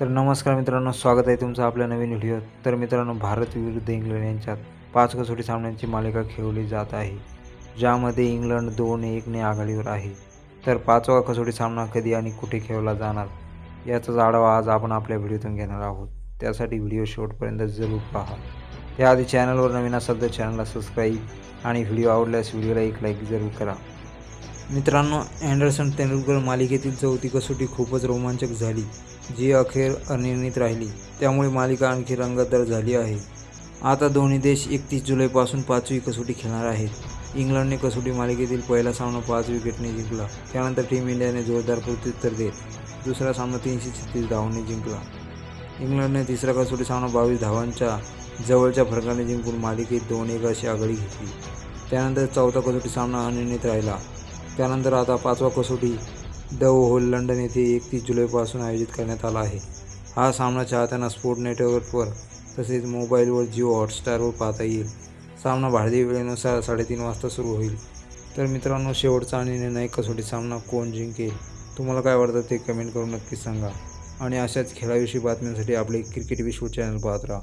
तर नमस्कार मित्रांनो स्वागत आहे तुमचं आपल्या नवीन व्हिडिओत. तर मित्रांनो भारत विरुद्ध इंग्लंड यांच्यात पाच कसोटी सामन्यांची मालिका खेळवली जात आहे ज्यामध्ये इंग्लंड दोन एकने आघाडीवर आहे. तर पाचवा कसोटी सामना कधी आणि कुठे खेळवला जाणार याचाच आढावा आज आपण आपल्या व्हिडिओतून घेणार आहोत. त्यासाठी व्हिडिओ शेवटपर्यंत जरूर पहा. त्याआधी चॅनलवर नवीन असाल तर चॅनलला सबस्क्राईब आणि व्हिडिओ आवडल्यास व्हिडिओला एक लाईक जरूर करा. मित्रांनो अँडरसन तेंडुलकर मालिकेतील चौथी कसोटी खूपच रोमांचक झाली जी अखेर अनिर्णित राहिली. त्यामुळे मालिका आणखी रंगतदार झाली आहे. आता दोन्ही देश एकतीस जुलैपासून पाचवी कसोटी खेळणार आहेत इंग्लंडने कसोटी मालिकेतील पहिला सामना पाच विकेटने जिंकला. त्यानंतर टीम इंडियाने जोरदार प्रत्युत्तर देत दुसरा सामना तीनशे छत्तीस धावांनी जिंकला. इंग्लंडने तिसरा कसोटी सामना बावीस धावांच्या जवळच्या फरकाने जिंकून मालिकेत दोन एक अशी आघाडी घेतली. त्यानंतर चौथा कसोटी सामना अनिर्णित राहिला. त्यानंतर आता पाचवा कसोटी द होल लंडन येथे एकतीस जुलैपासून आयोजित करण्यात आला आहे. हा सामना चाहत्यांना स्पोर्ट नेटवर्कवर तसेच मोबाईलवर जिओ हॉटस्टारवर पाहता येईल. सामना भारतीय वेळेनुसार साडेतीन वाजता सुरू होईल. तर मित्रांनो शेवटचा आणि निर्णायक कसोटी सामना कोण जिंकेल? तुम्हाला काय वाटतं ते कमेंट करून नक्की सांगा. आणि अशाच खेळाविषयी बातम्यांसाठी आपले क्रिकेट विश्व चॅनल पाहत राहा.